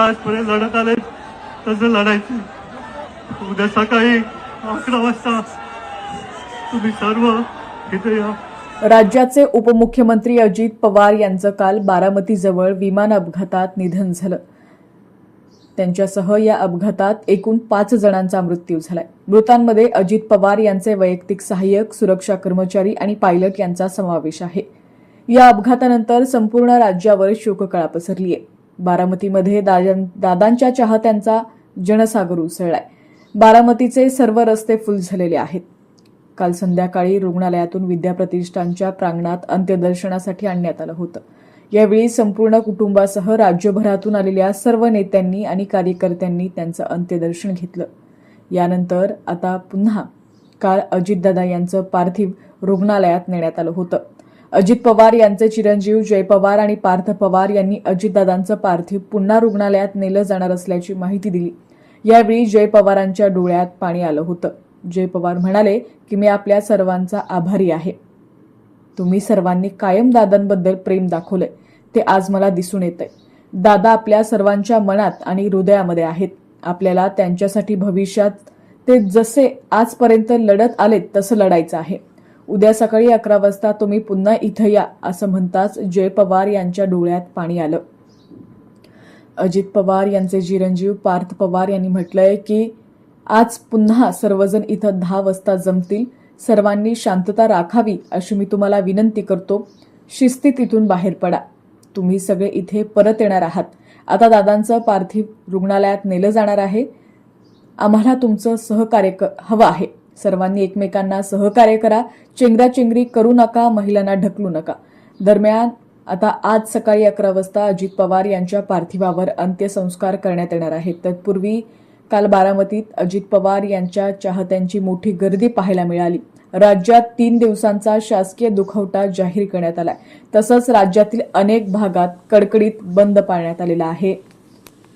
आजपर्यंत लढत आले. तसं लढायचं. उद्या सकाळी अकरा वाजता तुम्ही सर्व इथे या. राज्याचे उपमुख्यमंत्री अजित पवार यांचं काल बारामतीजवळ विमान अपघातात निधन झालं. त्यांच्यासह या अपघातात एकूण पाच जणांचा मृत्यू झालाय. मृतांमध्ये अजित पवार यांचे वैयक्तिक सहाय्यक सुरक्षा कर्मचारी आणि पायलट यांचा समावेश आहे. या अपघातानंतर संपूर्ण राज्यावर शोककळा पसरली आहे बारामतीमध्ये दादां- दादांच्या चाहत्यांचा जनसागर उसळलाय बारामतीचे सर्व रस्ते फुल झालेले आहेत. काल संध्याकाळी रुग्णालयातून विद्याप्रतिष्ठानच्या प्रांगणात अंत्यदर्शनासाठी आणण्यात आलं होतं. यावेळी संपूर्ण कुटुंबासह राज्यभरातून आलेल्या सर्व नेत्यांनी आणि कार्यकर्त्यांनी त्यांचं अंत्यदर्शन घेतलं. यानंतर आता पुन्हा काल अजितदादा यांचं पार्थिव रुग्णालयात नेण्यात आलं होतं. अजित पवार यांचे चिरंजीव जय पवार आणि पार्थ पवार यांनी अजितदादांचं पार्थिव पुन्हा रुग्णालयात नेलं जाणार असल्याची माहिती दिली. यावेळी जय पवारांच्या डोळ्यात पाणी आलं होतं. जय पवार म्हणाले की मी आपल्या सर्वांचा आभारी आहे. तुम्ही सर्वांनी कायम दादांबद्दल प्रेम दाखवलंय. ते आज मला दिसून येतंय. दादा आपल्या सर्वांच्या मनात आणि हृदयामध्ये आहेत. आपल्याला त्यांच्यासाठी भविष्यात ते जसे आजपर्यंत लढत आलेत तसं लढायचं आहे. उद्या सकाळी अकरा वाजता तुम्ही पुन्हा इथं या असं म्हणताच जय पवार यांच्या डोळ्यात पाणी आलं. अजित पवार यांचे चिरंजीव पार्थ पवार यांनी म्हटलंय की आज पुन्हा सर्वजण इथं दहा वाजता जमतील. सर्वांनी शांतता राखावी अशी मी तुम्हाला विनंती करतो. शिस्तीत इथून बाहेर पडा. तुम्ही सगळे इथे परत येणार आहात. आता दादांचं पार्थिव रुग्णालयात नेलं जाणार आहे. आम्हाला तुमचं सहकार्य क- हवं आहे. सर्वांनी एकमेकांना सहकार्य करा. चेंगराचेंगरी करू नका महिलांना ढकलू नका. दरम्यान आता आज सकाळी अकरा वाजता अजित पवार यांच्या पार्थिवावर अंत्यसंस्कार करण्यात येणार आहेत. तत्पूर्वी काल बारामतीत अजित पवार यांच्या चाहत्यांची मोठी गर्दी पाहायला मिळाली. राज्यात तीन दिवसांचा शासकीय दुखवटा जाहीर करण्यात आलाय. तसंच राज्यातील अनेक भागात कडकडीत बंद पाळण्यात आलेला आहे.